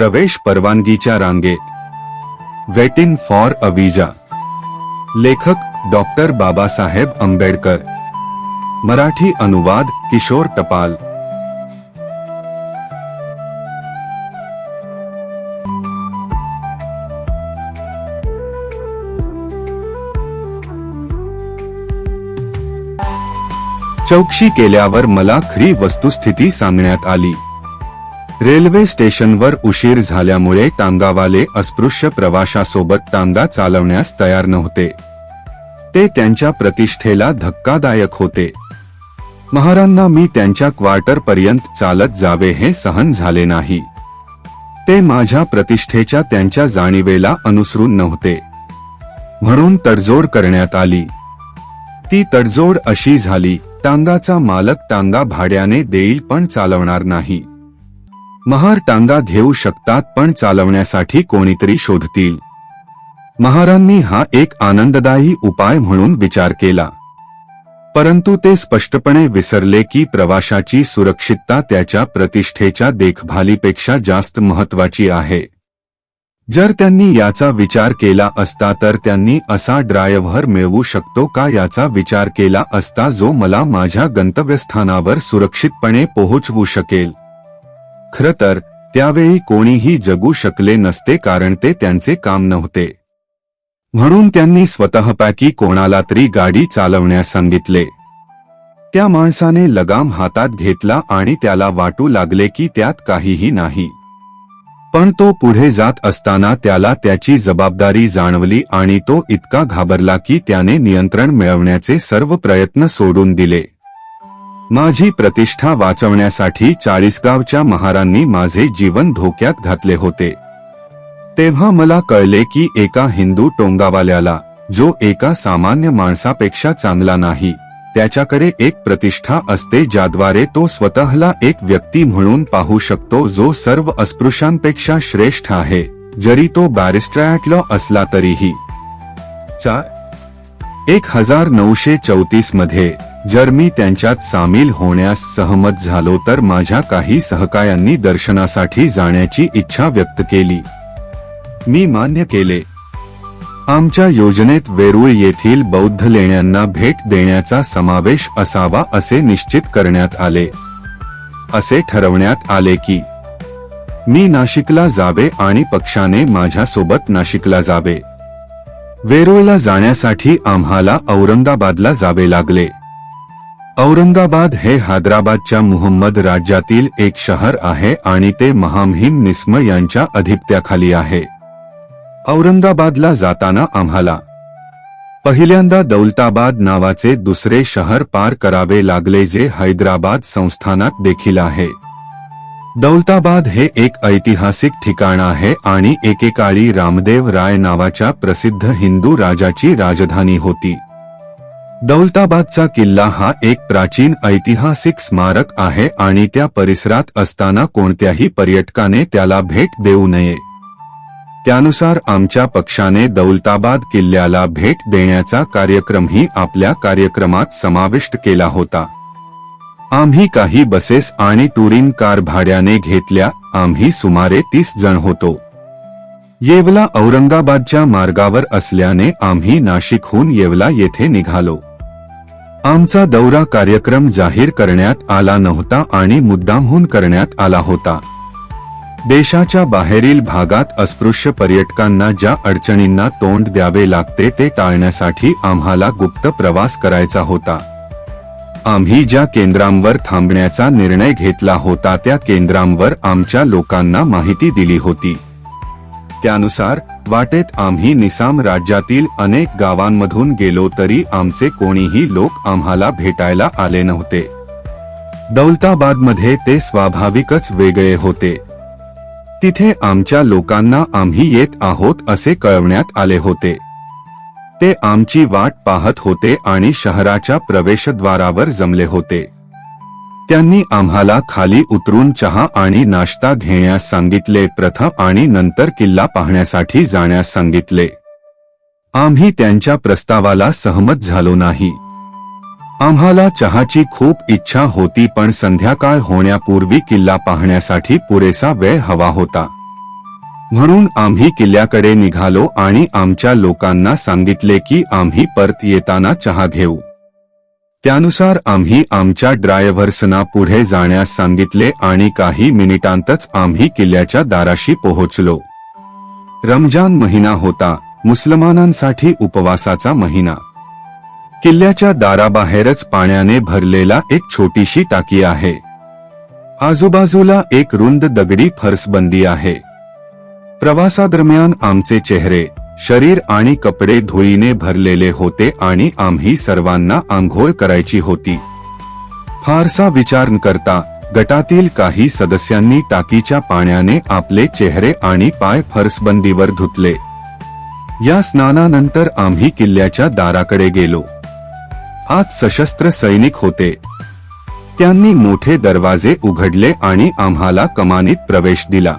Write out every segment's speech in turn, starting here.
प्रवेश परवानगीच्या रांगेत. वेटिंग फॉर अ विजा लेखक डॉक्टर बाबासाहेब आंबेडकर. मराठी अनुवाद किशोर टपाल. चौकशी केल्यावर मला खरी वस्तुस्थिती सांगण्यात आली. रेल्वे स्टेशनवर उशीर झाल्यामुळे टांगावाले अस्पृश्य प्रवाशासोबत टांगा चालवण्यास तयार नव्हते. ते त्यांच्या प्रतिष्ठेला धक्कादायक होते. महारांना मी त्यांच्या क्वार्टर पर्यंत चालत जावे हे सहन झाले नाही. ते माझ्या प्रतिष्ठेच्या त्यांच्या जाणीवेला अनुसरून नव्हते. म्हणून तडजोड करण्यात आली. ती तडजोड अशी झाली टांगाचा मालक टांगा भाड्याने देईल पण चालवणार नाही. महार टांगा घेऊ शकतात पण चालवण्यासाठी कोणीतरी शोधतील. महारांनी हा एक आनंददायी उपाय म्हणून विचार केला. परंतु ते स्पष्टपणे विसरले की प्रवाशाची सुरक्षितता त्याच्या प्रतिष्ठेच्या देखभालीपेक्षा जास्त महत्वाची आहे. जर त्यांनी याचा विचार केला असता तर त्यांनी असा ड्रायव्हर मिळवू शकतो का याचा विचार केला असता जो मला माझ्या गंतव्यस्थानावर सुरक्षितपणे पोहोचवू शकेल. खरं तर त्यावेळी कोणीही जगू शकले नसते कारण ते त्यांचे काम नव्हते. म्हणून त्यांनी स्वतःपैकी कोणाला तरी गाडी चालवण्यास सांगितले. त्या माणसाने लगाम हातात घेतला आणि त्याला वाटू लागले की त्यात काहीही नाही. पण तो पुढे जात असताना त्याला त्याची जबाबदारी जाणवली आणि तो इतका घाबरला की त्याने नियंत्रण मिळवण्याचे सर्व प्रयत्न सोडून दिले. माझी प्रतिष्ठा वाचवण्यासाठी चाळीसगावच्या महारांनी माझे जीवन धोक्यात घातले होते. तेव्हा मला कळले की एका हिंदू टोंगावाल्याला जो एका सामान्य माणसापेक्षा चांगला नाही त्याच्याकडे एक प्रतिष्ठा असते ज्याद्वारे तो स्वतःला एक व्यक्ती म्हणून पाहू शकतो जो सर्व अस्पृश्यांपेक्षा श्रेष्ठ आहे जरी तो बॅरिस्ट्रॅटलॉ असला तरीही. चार. एक हजार नऊशे चौतीसमध्ये जर मी त्यांच्यात सामील होण्यास सहमत झालो तर माझ्या काही सहकायांनी दर्शनासाठी जाण्याची इच्छा व्यक्त केली. मी मान्य केले. आमच्या योजनेत वेरूळ येथील बौद्ध लेण्यांना भेट देण्याचा समावेश असावा असे निश्चित करण्यात आले. असे ठरवण्यात आले की मी नाशिकला जावे आणि पक्षाने माझ्यासोबत नाशिकला जावे. वेरूळला जाण्यासाठी आम्हाला औरंगाबादला जावे लागले. औरंगाबाद हे हैदराबादच्या मुहम्मद राज्यातील एक शहर आहे आणि ते महामहिम निस्म यांच्या अधिपत्याखाली आहे. औरंगाबादला जाताना आम्हाला पहिल्यांदा दौलताबाद नावाचे दुसरे शहर पार करावे लागले जे हैदराबाद संस्थानात देखील आहे. दौलताबाद हे एक ऐतिहासिक ठिकाण आहे आणि एकेकाळी रामदेव राय नावाच्या प्रसिद्ध हिंदू राजाची राजधानी होती. दौलताबादचा किल्ला हा एक प्राचीन ऐतिहासिक स्मारक आहे आणि त्या परिसरात असताना कोणत्याही पर्यटकाने त्याला भेट देऊ नये. त्यानुसार आमच्या पक्षाने दौलताबाद किल्ल्याला भेट देण्याचा कार्यक्रमही आपल्या कार्यक्रमात समाविष्ट केला होता. आम्ही काही बसेस आणि टुरिंग कार भाड्याने घेतल्या आम्ही सुमारे तीस जण होतो. येवला औरंगाबादच्या मार्गावर असल्याने आम्ही नाशिकहून येवला येथे निघालो. आमचा दौरा कार्यक्रम जाहीर करण्यात आला नव्हता आणि मुद्दामहून करण्यात आला होता. देशाच्या बाहेरील भागात अस्पृश्य पर्यटकांना ज्या अडचणींना तोंड द्यावे लागते ते टाळण्यासाठी आम्हाला गुप्त प्रवास करायचा होता. आम्ही ज्या केंद्रांवर थांबण्याचा निर्णय घेतला होता त्या केंद्रांवर आमच्या लोकांना माहिती दिली होती. त्यानुसार वाटेत आम्ही निसाम राज्यातील अनेक गावांमधून गेलो तरी आमचे कोणीही लोक आम्हाला भेटायला आले नव्हते. दौलताबादमध्ये ते स्वाभाविकच वेगळे होते. तिथे आमच्या लोकांना आम्ही येत आहोत असे कळवण्यात आले होते. ते आमची वाट पाहत होते आणि शहराच्या प्रवेशद्वारावर जमले होते. त्यांनी आम्हाला खाली उतरून चहा आणि नाश्ता घेण्यास सांगितले प्रथम आणि नंतर किल्ला पाहण्यासाठी जाण्यास सांगितले. आम्ही त्यांच्या प्रस्तावाला सहमत झालो नाही. आम्हाला चहाची खूप इच्छा होती पण संध्याकाळ होण्यापूर्वी किल्ला पाहण्यासाठी पुरेसा वेळ हवा होता. म्हणून आम्ही किल्ल्याकडे निघालो आणि आमच्या लोकांना सांगितले की आम्ही परत येताना चहा घेऊ. त्यानुसार आम्ही आमच्या ड्रायव्हर्सना पुढे जाण्यास सांगितले आणि काही मिनिटांतच आम्ही किल्ल्याच्या दाराशी पोहोचलो. रमजान महिना होता मुसलमानांसाठी उपवासाचा महिना. किल्ल्याच्या दाराबाहेरच पाण्याने भरलेला एक छोटीशी टाकी आहे. आजूबाजूला एक रुंद दगडी फरसबंदी आहे. प्रवासादरम्यान आमचे चेहरे शरीर आणि कपडे धुळीने भरलेले होते आणि आम्ही सर्वांना आंघोळ करायची होती. फारसा विचार न करता गटातील काही सदस्यांनी टाकीच्या पाण्याने आपले चेहरे आणि पाय फरसबंदीवर धुतले. या स्नानानंतर आम्ही किल्ल्याच्या दाराकडे गेलो. आत सशस्त्र सैनिक होते. त्यांनी मोठे दरवाजे उघडले आणि आम्हाला कमानीत प्रवेश दिला.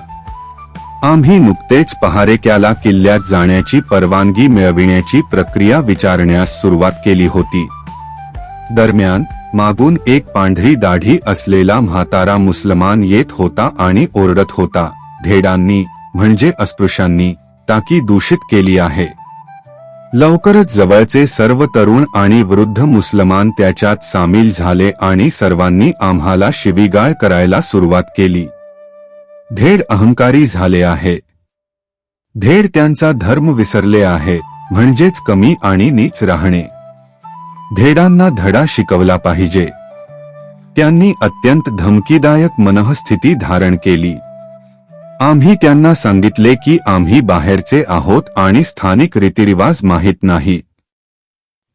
आम्ही नुकतेच पहारेक्याला किल्ल्यात जाण्याची परवानगी मिळविण्याची प्रक्रिया विचारण्यास सुरुवात केली होती. दरम्यान मागून एक पांढरी दाढी असलेला म्हातारा मुसलमान येत होता आणि ओरडत होता धेडांनी म्हणजे अस्पृश्यांनी टाकी दूषित केली आहे. लवकरच जवळचे सर्व तरुण आणि वृद्ध मुसलमान त्याच्यात सामील झाले आणि सर्वांनी आम्हाला शिवीगाळ करायला सुरुवात केली. धेड अहंकारी झाले आहे. धेड त्यांचा धर्म विसरले आहे म्हणजेच कमी आणि नीच राहणे. धेडांना धडा शिकवला पाहिजे. त्यांनी अत्यंत धमकीदायक मनःस्थिती धारण केली. आम्ही त्यांना सांगितले की आम्ही बाहेरचे आहोत आणि स्थानिक रीतिरिवाज माहीत नाही.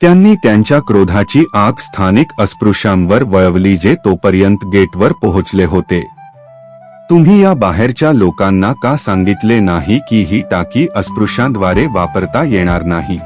त्यांनी त्यांच्या क्रोधाची आग स्थानिक अस्पृश्यांवर वळवली जे तोपर्यंत गेटवर पोहोचले होते. तुम्ही या बाहेरच्या लोकांना का सांगितले नाही की ही टाकी अस्पृश्यांद्वारे वापरता येणार नाही?